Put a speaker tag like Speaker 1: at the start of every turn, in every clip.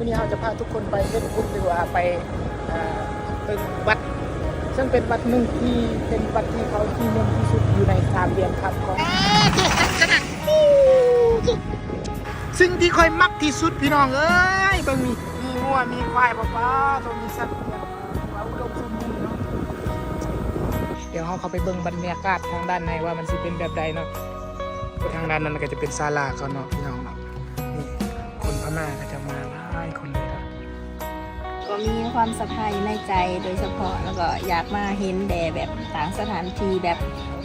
Speaker 1: วันนี้เราจะพาทุกคนไปเล่นบุญหรือว่าไปเอ่อเป็นวัด ซึ่งเป็นวัดหนึ่งที่เป็นวัดที่เขาที่นิยมที่สุดอยู่ในสามเหลี่ยมครับของสิ่งที่ค่อยมักที่สุดพี่น้องเอ้ยเบิ่งมีมีงัวมีควายป้าป้าตัวมีสัตว์เลี้ยงว่าอุดมสมบูรณ์เนาะเดี๋ยวเราเข้าไปเบิ่งบรรยากาศทางด้านในว่ามันสิเป็นแบบใดเนาะทางด้านนั้นก็จะเป็นศาลาเขาเนาะพี่น้องเนาะนี่คนพม่าก็จะ
Speaker 2: ก็มีความสะพายในใจโดยเฉพาะแล้วก็อยากมาเห็นแดแบบต่างสถานที่แบบ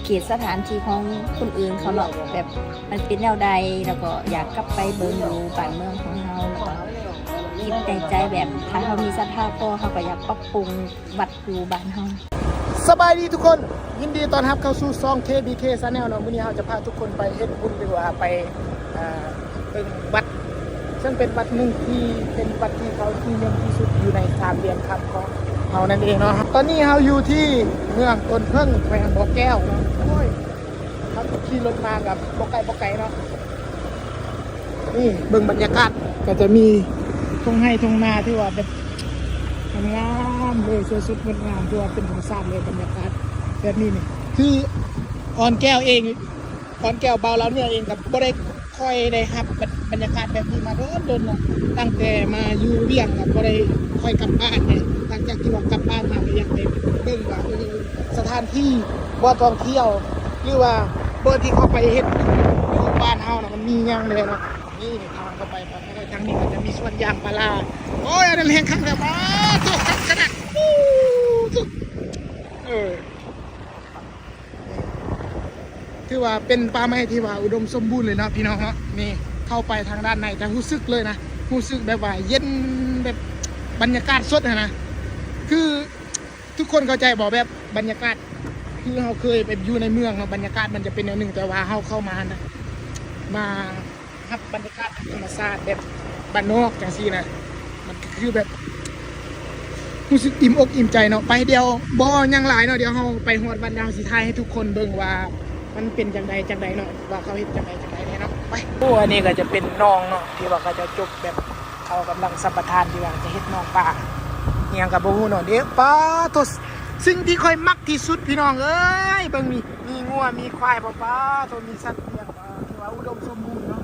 Speaker 2: เขตสถานที่ของคนอื่นเขาเนาะแบบมันเป็นแนวใดแล้วก็อยากกลับไปเบิ่งดูบ้านเมืองของเราแล้วก็คิดในใจแบบถ้าเขามีศรัทธาพอเขาก็อยากปรับปรุงวัดอยู่บ้านเฮา
Speaker 1: สบายดีทุกคน ยินดีต้อนรับเข้าสู่ซอง KBK Channel เนาะมื้อนี้เราจะพาทุกคนไปเฮ็ดบุญหรือว่าไปเอ่อเป็นวัด ซึ่งเป็นวัดหนึ่งที่เป็นวัดที่เขาที่นิยมที่สุดอยู่ในสามเหลี่ยมครับของเรานั่นเองเนาะตอนนี้เราอยู่ที่เมืองต้นเพิ่งแขวงบ่อแก้วเนาะโอ้ยเราขี่รถมากับบ่ไก่บ่ไก่เนาะนี่เบิ่งบรรยากาศก็จะมีทงไร่ทุ่งนาที่ว่าแบบงามเลยสวยสุดงดงามที่ว่าเป็นธรรมชาติเลยบรรยากาศแบบนี้นี่คือออนแก้วเองออนแก้วเบาแล้วเนี่ยเองกับบ่ได้ ค่อยได้ครับบรรยากาศแบบนี้มาโดนโดนนะตั้งแต่มาอยู่เวียงกับบ่ได้ค่อยกลับบ้านเนี่ยหลังจากที่ว่ากลับบ้านมาก็อยากไปเบิ่งว่าสถานที่บ่ท่องเที่ยวหรือว่าบ่ที่เขาไปเฮ็ดอยู่บ้านเฮานะมันมีหยังเลยนะนี่ทางเข้าไปไปทางนี้ก็จะมีสวนยางพาราโอ้ยอันนั้นแหงข้างแล้วมาตกขนาดอู้สุดเออ ถือว่าเป็นป่าไม้ที่ว่าอุดมสมบูรณ์เลยเนาะพี่น้องเนาะนี่เข้าไปทางด้านในจะรู้สึกเลยนะรู้สึกแบบว่าเย็นแบบบรรยากาศสดอะนะคือทุกคนเข้าใจบอกแบบบรรยากาศคือเราเคยไปอยู่ในเมืองเนาะบรรยากาศมันจะเป็นแนวหนึ่งแต่ว่าเราเข้ามานะมารับบรรยากาศธรรมชาติแบบบ้านนอกจังซี่นะมันคือแบบรู้สึกอิ่มอกอิ่มใจเนาะไปเดียวบ่ยังหลายเนาะเดี๋ยวเราไปฮอดวันดาวสิทยให้ทุกคนเบิ่งว่า มันเป็นจังใดจังใดเนาะว่าเขาเฮ็ดจังใดจังใดเนี่ยเนาะไปโอ้อันนี้ก็จะเป็นน้องเนาะที่ว่าเขาจะจบแบบเขากำลังสัมปทานที่ว่าจะเฮ็ดน้องป่าเนียงกับบูฮู้เนาะเด็กป้าตัวสิ่งที่ค่อยมักที่สุดพี่น้องเอ้ยเบิ่งมีมีงัวมีควายป้าป้าตัวมีสัตว์เลี้ยงที่ว่าอุดมสมบูรณ์เนาะ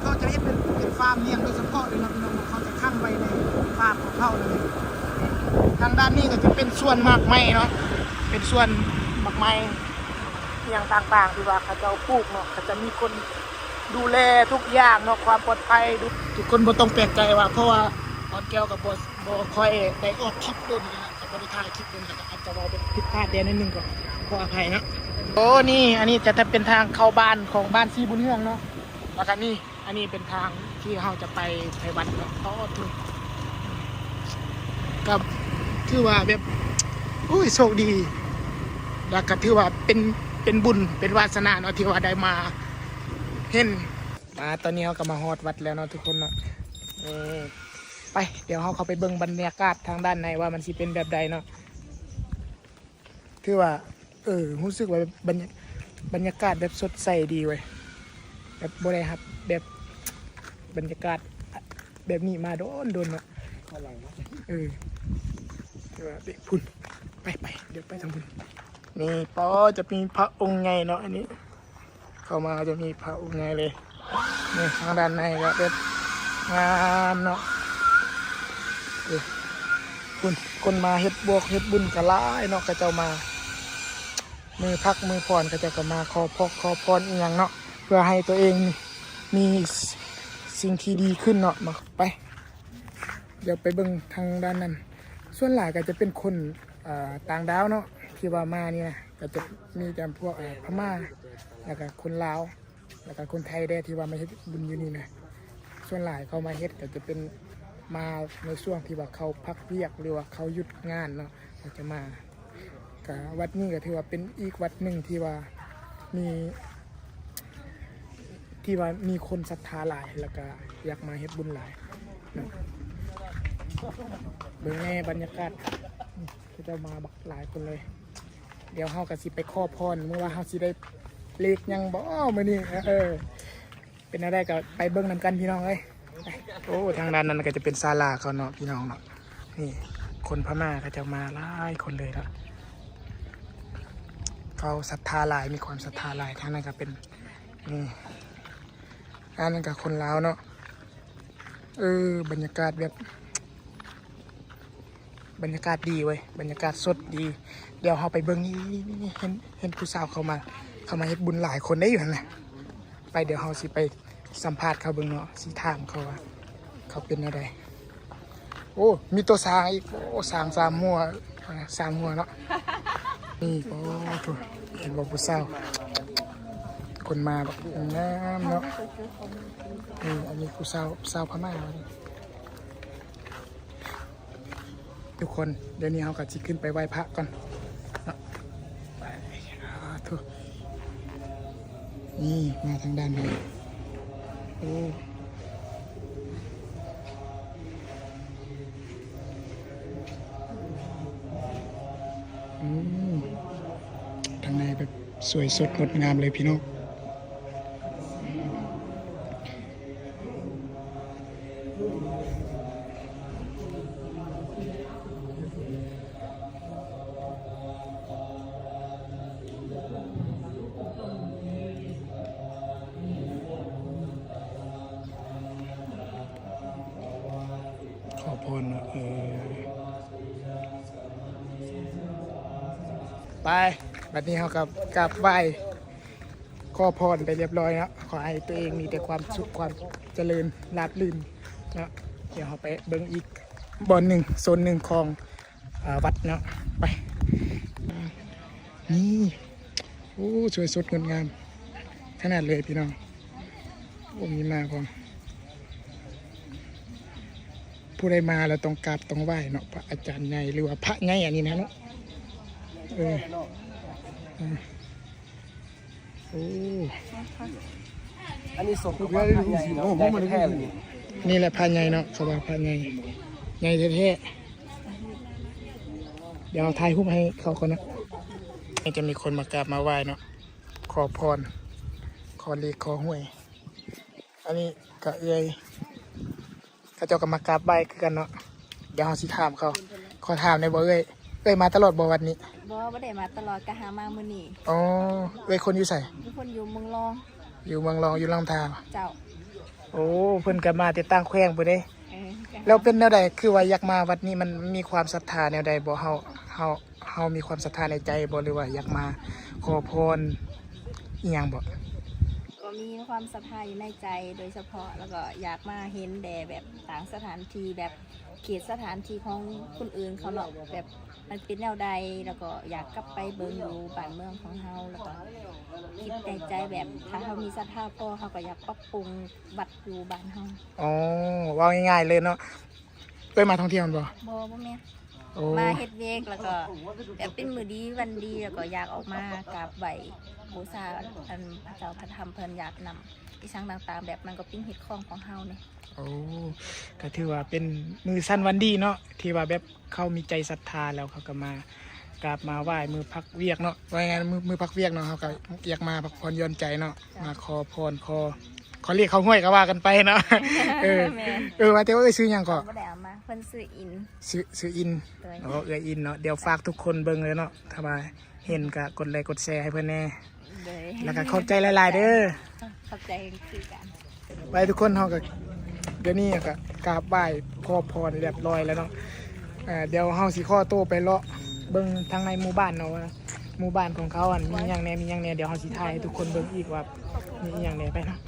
Speaker 1: เขาจะให้เป็นเป็นฟาร์มเลี้ยงโดยเฉพาะเลยเนาะพี่น้องเขาจะขั้นไว้ในฟาร์มของเขาเลยทางด้านนี้ก็จะเป็นส่วนมากไม้เนาะเป็นส่วน หมากไม้อย่างต่างๆที่ว่าเขาจะเอาปลูกเนาะเขาจะมีคนดูแลทุกอย่างเนาะความปลอดภัยทุกคนบ่ต้องแปลกใจว่า เพราะว่าออนแก้วกับบอบ่ค่อยได้ออกคลิปด้วยนะกับบริถ่ายคลิปด้วยนะอาจจะราเป็นผิดพลาดเดียวนิดนึงก่อนขออภัยนะโอ้นี่ อันนี้จะเป็นทางเข้าบ้านของบ้านซีบุญเฮืองเนาะแล้วก็นี่อันนี้เป็นทางที่เราจะไปไทวัดเนาะอ๋อถูกกับถือว่าแบบอุ้ยโชคดี แล้วก็ถือว่าเป็นเป็นบุญเป็นวาสนาเนาะที่ว่าได้มาเห็นมาตอนนี้เราก็มาฮอดวัดแล้วเนาะทุกคนเนาะเออไปเดี๋ยวเราเข้าไปเบิ่งบรรยากาศทางด้านในว่ามันสิเป็นแบบใดเนาะคือว่า เออรู้สึกว่าบรรยบรรยากาศแบบสดใสดีเว้ยแบบบ่ได้ครับ แบบบรรยากาศแบบนี้มาโดนโดนเนาะเออคือว่าเด็กพุ่นไปไปเดี๋ยวไปทางพุ่น นี่ปอจะมีพระองค์ไงเนาะอันนี้ เข้ามาจะมีพระองค์ไงเลยนี่ทางด้านในก็แบบงามเนาะคุณคนมาเฮ็ดบวกเฮ็ดบุญกะลายเนาะกระเจ้ามา มือพักมือผ่อนกระเจ้าก็มาขอพกขอพรอีกอย่างเนาะเพื่อให้ตัวเองมีสิ่งที่ดีขึ้นเนาะมาไป เดี๋ยวไปเบิ่งทางด้านนั้น ส่วนหลายก็จะเป็นคนต่างดาวเนาะ ที่ว่ามาเนี่ยก็จะมีแต่พวกพม่าแล้วก็คนลาว แล้วก็คนไทยได้ที่ว่ามาเฮ็ดบุญอยู่นี่นะส่วนหลายเขามาเฮ็ดก็จะเป็นมาในช่วงที่ว่าเขาพักเวียกหรือว่าเขาหยุดงานเนาะเขาจะมาก็วัดนี้ก็ถือว่าเป็นอีกวัดหนึ่งที่ว่ามีที่ว่ามีคนศรัทธาหลายแล้วก็อยากมาเฮ็ดบุญหลายเนาะเบิ่งในบรรยากาศก็จะมาบักหลายคนเลย เดี๋ยวเฮาก็สิไปขอพรเมื่อว่าเฮาสิได้เลขหยังบ่มื้อนี้เออ เป็นอะไรก็ไปเบิ่งนำกันพี่น้องเอ้ยไปโอ้ทางด้านนั้นก็จะเป็นศาลาเขาเนาะพี่น้องเนาะนี่คนพม่าก็จะมาหลายคนเลยเนาะเขาศรัทธาหลายมีความศรัทธาหลายทางนั้นก็เป็นนี่อันนั้นก็คนลาวเนาะเออบรรยากาศแบบ บรรยากาศดีเว้ยบรรยากาศสดดี เดี๋ยวเราไปเบิ้งนี่นี่นี่เห็นเห็นผู้สาวเขามา เขามาเฮ็ดบุญหลายคนได้อยู่นั่นแหละไปเดี๋ยวเราสิไปสัมภาษณ์เขาเบิ้งเนาะสิถามเขาว่า เขาเป็นอะไรโอ้มีตัวสางอีกโอ้สางสามหัวสามหัวเนาะนี่โอ้โหเห็นบอกผู้สาวคนมาแบบงามเนาะนี่อันนี้ผู้สาวสาวพม่าเนาะทุกคนเดี๋ยวนี้เราก็จะขึ้นไปไหว้พระก่อน นี่มาทางด้านนี้โอ้ทางในแบบสวยสดงดงามเลยพี่น้อ ไปบัดนี้เขากับกลับไหว้ขอพรไปเรียบร้อยแล้วขอให้ตัวเองมีแต่ความสุขความเจริญราบรื่นแล้วเดี๋ยวเขาไปเบิ้งอีกบอนหนึ่งโซนหนึ่งของอวัดเนาะไป นี่โอ้สวยสดงดงาม ขนาดเลยพี่น้องโอ้มีมาพร้อมผู้ใดมาแล้วต้องกราบต้องไหว้เนาะพระอาจารย์ใหญ่หรือว่าพระใหญ่อันนี้นะเนาะ เออโอ้
Speaker 3: อันนี้ศพคือพระใหญ่เนาะใหญ่แท้เลย
Speaker 1: นี่แหละพานใหญ่เนาะเขาว่าพานใหญ่ใหญ่แท้เดี๋ยวเอาถ่ายรูปให้เขาคนนะนี่จะมีคนมากราบมาไหว้เนาะขอพร ขอเลขขอหวย อันนี้กะเอยเขาเจ้าก็มากราบไหว้คือกันเนาะเดี๋ยวเราสิถามเขาขอถามในบ่เอ้ย เอ้ยมาตลอดบ่วันนี้
Speaker 2: บ่บ่ได้มาตลอดกะหามามื้อนี้
Speaker 1: อ๋อเอ้ยคนอยู่ใส่
Speaker 2: ทุกคนอยู่เมืองรอง
Speaker 1: อยู่เมืองรองอยู่ลำทาว
Speaker 2: เจ้า
Speaker 1: โอ้เพิ่นก็มาติดตั้งแขวงไปเด้
Speaker 2: เออก็
Speaker 1: แล้วเป็นแนวใดคือว่าอยากมาวัดนี้มันมีความศรัทธาแนวใดบ่เฮาเฮาเฮามีความศรัทธาในใจบ่หรือว่าอยากมาขอพรอีหยังบ่
Speaker 2: ก็มีความศรัทธาอยู่ในใจโดยเฉพาะแล้วก็อยากมาเห็นแด่แบบต่างสถานที่แบบเขตสถานที่ของคนอื่นเขาเนาะแบบ มันเป็นแนวใดแล้วก็อยากกลับไปเบิ่งดูบ้านเมืองของเฮาแล้วก็คิดในใจแบบถ้าเฮามีศรัทธาพอเฮาก็อยากปรับปรุงวัดอยู่บ้านเฮา
Speaker 1: อ๋อเว่าง่ายๆเลยเนาะไปมาท่องเที่ยวบ่
Speaker 2: บ่บ่แม่น
Speaker 1: โอ้
Speaker 2: มาเฮ็ดเวกแล้วก็แบบเป็นมือดีวันดีแล้วก็อยากออกมากราบไหว้บูชาท่านพระเจ้าพระธรรมเพิ่นอยากนำอีช่างต่างๆ แบบมันก็ปิ้งเฮ็ดของของเฮาเนี่ย
Speaker 1: โอ้ก็ถือว่าเป็นมือสั้นวันดีเนาะที่ว่าแบบเขามีใจศรัทธาแล้วเขาก็มากราบมาไหว้มือพักเวียกเนาะว่าไงนมือมือพักเวียกเนาะเขาก็อยากมาพักผ่อนหย่อนใจเนาะมาขอพรขอ ขอเรียกเขาห้วยก็ว่ากันไปเนาะเออ
Speaker 2: แม่น
Speaker 1: เออว่าแต่ว่าเอ้ยซื้อหยังก็
Speaker 2: บ่ได้เอามาเพิ่นซื้ออิน
Speaker 1: ซื้อซื้ออิน
Speaker 2: เลย
Speaker 1: โอ้เอ้ยอินเนาะเดี๋ยวฝากทุกคนเบิ่งเลยเนาะถ้าว่าเห็นก็กดไลค์กดแชร์ให้เพื่อนแน่
Speaker 2: เลย
Speaker 1: แล้วก็ขอบใจหลาย ๆ เด้อ
Speaker 2: ขอบใจคือกัน
Speaker 1: ไปทุกคนเฮาก็เดี๋ยวนี้ก็กราบไหว้ขอพรเรียบร้อยแล้วเนาะอ่าเดี๋ยวเฮาสิข้อโตวไปเลาะเบิ่งทางในหมู่บ้านเนาะว่าหมู่บ้านของเขาอันมีหยังแหน่มีหยังแหน่เดี๋ยวเฮาสิถ่ายให้ทุกคนเบิ่งอีกว่ามีหยังแหน่ไปเนาะ